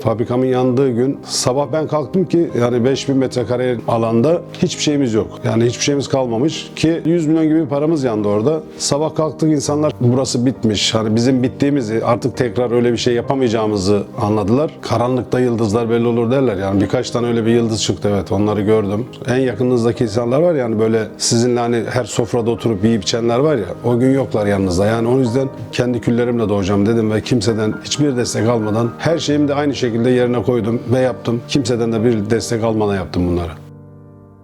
Fabrikamın yandığı gün sabah ben kalktım ki yani 5000 metrekare alanda hiçbir şeyimiz yok. Yani hiçbir şeyimiz kalmamış ki 100 milyon gibi paramız yandı orada. Sabah kalktık insanlar burası bitmiş. Hani bizim bittiğimizi artık tekrar öyle bir şey yapamayacağımızı anladılar. Karanlıkta yıldızlar belli olur derler. Yani birkaç tane öyle bir yıldız çıktı evet onları gördüm. En yakınınızdaki insanlar var yani böyle sizinle hani her sofrada oturup yiyip içenler var ya o gün yoklar yanınızda. Yani o yüzden kendi küllerimle doğacağım dedim ve kimseden hiçbir destek almadan her şeyimi de aynı şekilde yerine koydum ve yaptım. Kimseden de bir destek almadan yaptım bunları.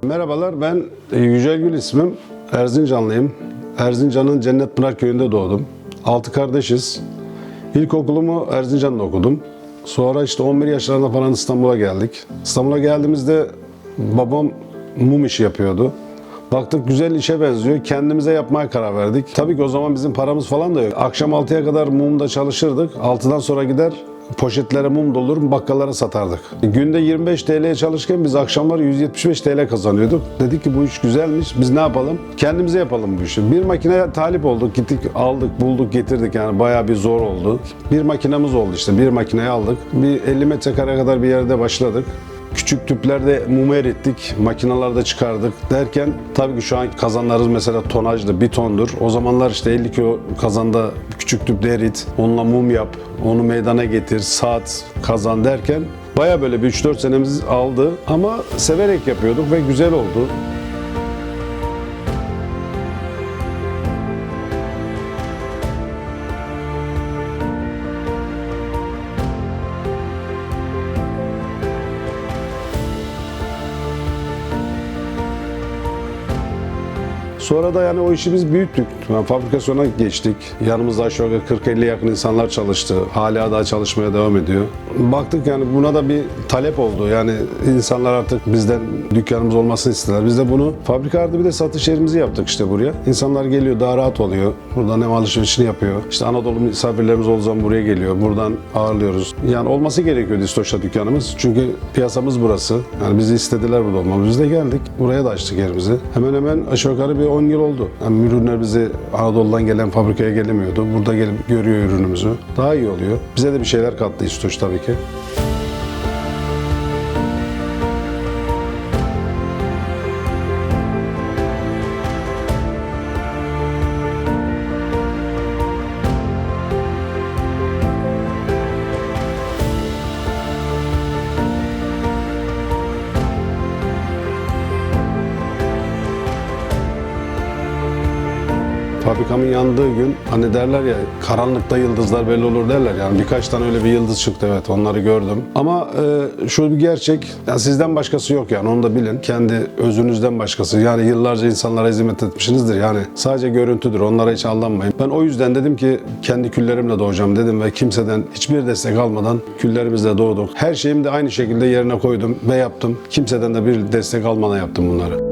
Merhabalar ben e, Yücel Gül ismim. Erzincanlıyım. Erzincan'ın Cennet Pınar köyünde doğdum. Altı kardeşiz. İlkokulumu Erzincan'da okudum. Sonra işte 11 yaşlarında falan İstanbul'a geldik. İstanbul'a geldiğimizde babam mum işi yapıyordu. Baktık güzel işe benziyor. Kendimize yapmaya karar verdik. Tabii ki o zaman bizim paramız falan da yok. Akşam 6'ya kadar mumda çalışırdık. 6'dan sonra gider poşetlere mum dolur bakkallara satardık. Günde 25 TL'ye çalışırken biz akşamları 175 TL kazanıyorduk. Dedik ki bu iş güzelmiş. Biz ne yapalım? Kendimize yapalım bu işi. Bir makineye talip olduk. Gittik aldık bulduk getirdik yani bayağı bir zor oldu. Bir makinamız oldu işte. Bir makineyi aldık. Bir 50 metrekare kadar bir yerde başladık. Küçük tüplerde mumu erittik, makinalarda çıkardık derken tabii ki şu an kazanlarımız mesela tonajlı bir tondur. O zamanlar işte 50 kilo kazanda küçük tüpte erit, onunla mum yap, onu meydana getir, saat kazan derken baya böyle bir 3-4 senemiz aldı ama severek yapıyorduk ve güzel oldu. Sonra da yani o işi biz büyüttük. Yani fabrikasyona geçtik. Yanımızda aşağı yukarı 40-50 yakın insanlar çalıştı. Hala daha çalışmaya devam ediyor. Baktık yani buna da bir talep oldu. Yani insanlar artık bizden dükkanımız olmasını istediler. Biz de bunu fabrika bir de satış yerimizi yaptık işte buraya. İnsanlar geliyor daha rahat oluyor. Buradan hem alışverişini yapıyor. İşte Anadolu misafirlerimiz olduğu zaman buraya geliyor. Buradan ağırlıyoruz. Yani olması gerekiyor Distoş'ta dükkanımız. Çünkü piyasamız burası. Yani bizi istediler burada olmamız. Biz de geldik. Buraya da açtık yerimizi. Hemen hemen aşağı yukarı bir 10 yıl oldu. Yani ürünler bizi Anadolu'dan gelen fabrikaya gelemiyordu. Burada gelip görüyor ürünümüzü. Daha iyi oluyor. Bize de bir şeyler kattı İstoş tabii ki. Fabrikamın yandığı gün hani derler ya karanlıkta yıldızlar belli olur derler. Yani birkaç tane öyle bir yıldız çıktı evet onları gördüm. Ama e, şu bir gerçek yani sizden başkası yok yani onu da bilin. Kendi özünüzden başkası yani yıllarca insanlara hizmet etmişsinizdir yani sadece görüntüdür onlara hiç aldanmayın. Ben o yüzden dedim ki kendi küllerimle doğacağım dedim ve kimseden hiçbir destek almadan küllerimizle doğduk. Her şeyimi de aynı şekilde yerine koydum ve yaptım. Kimseden de bir destek almadan yaptım bunları.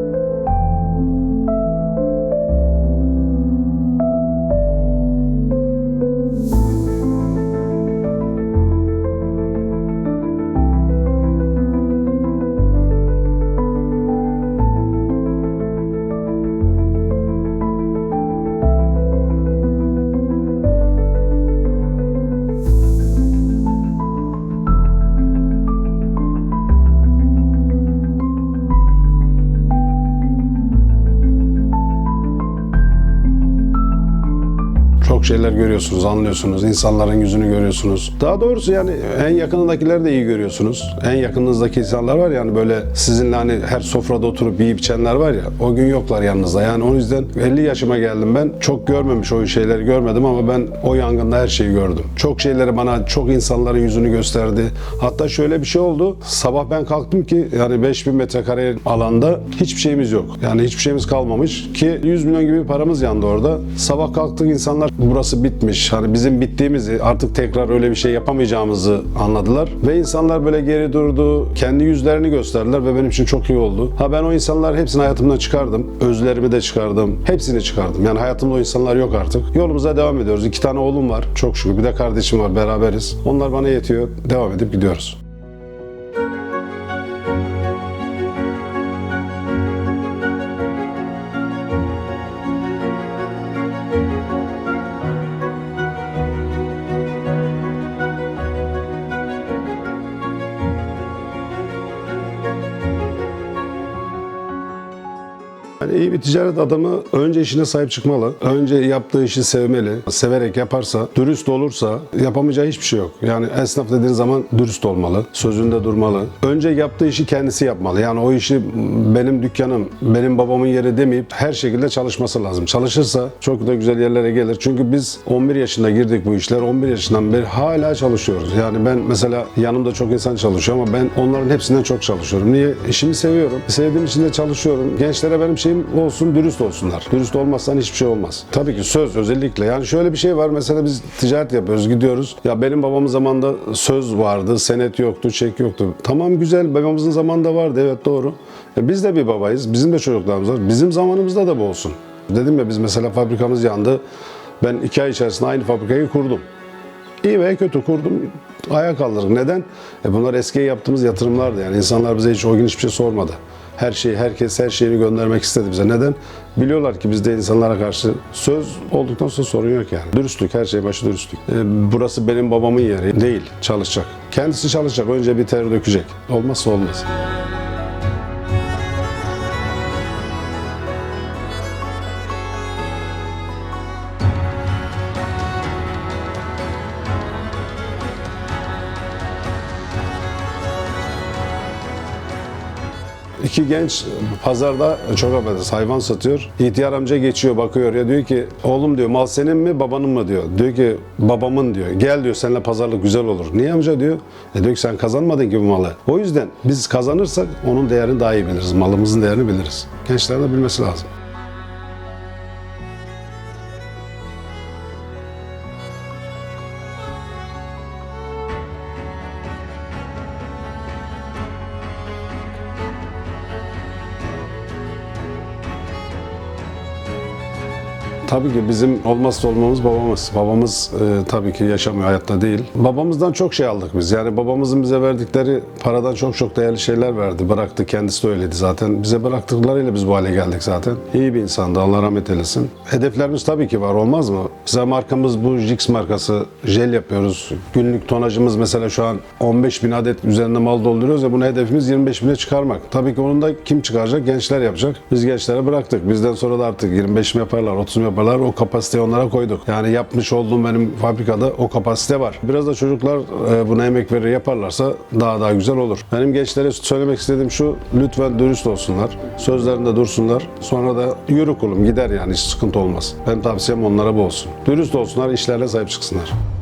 Çok şeyler görüyorsunuz, anlıyorsunuz. insanların yüzünü görüyorsunuz. Daha doğrusu yani en yakınındakileri de iyi görüyorsunuz. En yakınınızdaki insanlar var yani böyle sizinle hani her sofrada oturup yiyip içenler var ya o gün yoklar yanınızda. Yani o yüzden 50 yaşıma geldim ben. Çok görmemiş o şeyleri görmedim ama ben o yangında her şeyi gördüm. Çok şeyleri bana çok insanların yüzünü gösterdi. Hatta şöyle bir şey oldu. Sabah ben kalktım ki yani 5000 metrekare alanda hiçbir şeyimiz yok. Yani hiçbir şeyimiz kalmamış ki 100 milyon gibi paramız yandı orada. Sabah kalktık insanlar burası bitmiş. Hani bizim bittiğimizi artık tekrar öyle bir şey yapamayacağımızı anladılar. Ve insanlar böyle geri durdu. Kendi yüzlerini gösterdiler ve benim için çok iyi oldu. Ha ben o insanlar hepsini hayatımdan çıkardım. Özlerimi de çıkardım. Hepsini çıkardım. Yani hayatımda o insanlar yok artık. Yolumuza devam ediyoruz. İki tane oğlum var. Çok şükür. Bir de kardeşim var. Beraberiz. Onlar bana yetiyor. Devam edip gidiyoruz. Yani iyi bir ticaret adamı önce işine sahip çıkmalı. Önce yaptığı işi sevmeli. Severek yaparsa, dürüst olursa yapamayacağı hiçbir şey yok. Yani esnaf dediğin zaman dürüst olmalı. Sözünde durmalı. Önce yaptığı işi kendisi yapmalı. Yani o işi benim dükkanım, benim babamın yeri demeyip her şekilde çalışması lazım. Çalışırsa çok da güzel yerlere gelir. Çünkü biz 11 yaşında girdik bu işler. 11 yaşından beri hala çalışıyoruz. Yani ben mesela yanımda çok insan çalışıyor ama ben onların hepsinden çok çalışıyorum. Niye? İşimi seviyorum. Sevdiğim için de çalışıyorum. Gençlere benim şeyim olsun, dürüst olsunlar. Dürüst olmazsan hiçbir şey olmaz. Tabii ki söz özellikle. Yani şöyle bir şey var. Mesela biz ticaret yapıyoruz, gidiyoruz. Ya benim babamın zamanında söz vardı, senet yoktu, çek yoktu. Tamam güzel, babamızın zamanında vardı. Evet doğru. E biz de bir babayız. Bizim de çocuklarımız var. Bizim zamanımızda da bu olsun. Dedim ya biz mesela fabrikamız yandı. Ben iki ay içerisinde aynı fabrikayı kurdum. İyi veya kötü kurdum. Ayağa kaldırdık. Neden? E bunlar eskiye yaptığımız yatırımlardı. Yani insanlar bize hiç o gün hiçbir şey sormadı. Her şeyi, herkes her şeyini göndermek istedi bize. Neden? Biliyorlar ki bizde insanlara karşı söz olduktan sonra sorun yok yani. Dürüstlük, her şey başı dürüstlük. E, burası benim babamın yeri değil, çalışacak. Kendisi çalışacak, önce bir ter dökecek. Olmazsa olmaz. İki genç pazarda çok affedersiniz hayvan satıyor. İhtiyar amca geçiyor bakıyor ya diyor ki oğlum diyor mal senin mi babanın mı diyor. Diyor ki babamın diyor. Gel diyor seninle pazarlık güzel olur. Niye amca diyor. E diyor ki sen kazanmadın ki bu malı. O yüzden biz kazanırsak onun değerini daha iyi biliriz. Malımızın değerini biliriz. Gençlerin de bilmesi lazım. Tabii ki bizim olmazsa olmamız babamız. Babamız e, tabii ki yaşamıyor, hayatta değil. Babamızdan çok şey aldık biz. Yani babamızın bize verdikleri paradan çok çok değerli şeyler verdi. Bıraktı, kendisi de öyleydi zaten. Bize bıraktıklarıyla biz bu hale geldik zaten. İyi bir insandı, Allah rahmet eylesin. Hedeflerimiz tabii ki var, olmaz mı? Mesela markamız bu Jix markası. Jel yapıyoruz. Günlük tonajımız mesela şu an 15 bin adet üzerinde mal dolduruyoruz ya bunu hedefimiz 25 bine çıkarmak. Tabii ki onun da kim çıkaracak? Gençler yapacak. Biz gençlere bıraktık. Bizden sonra da artık 25 mi yaparlar, 30 mu yaparlar? O kapasiteyi onlara koyduk. Yani yapmış olduğum benim fabrikada o kapasite var. Biraz da çocuklar e, buna emek verir yaparlarsa daha daha güzel olur. Benim gençlere söylemek istediğim şu, lütfen dürüst olsunlar. Sözlerinde dursunlar. Sonra da yürü kulum gider yani hiç sıkıntı olmaz. Benim tavsiyem onlara bu olsun. Dürüst olsunlar, işlerle sahip çıksınlar.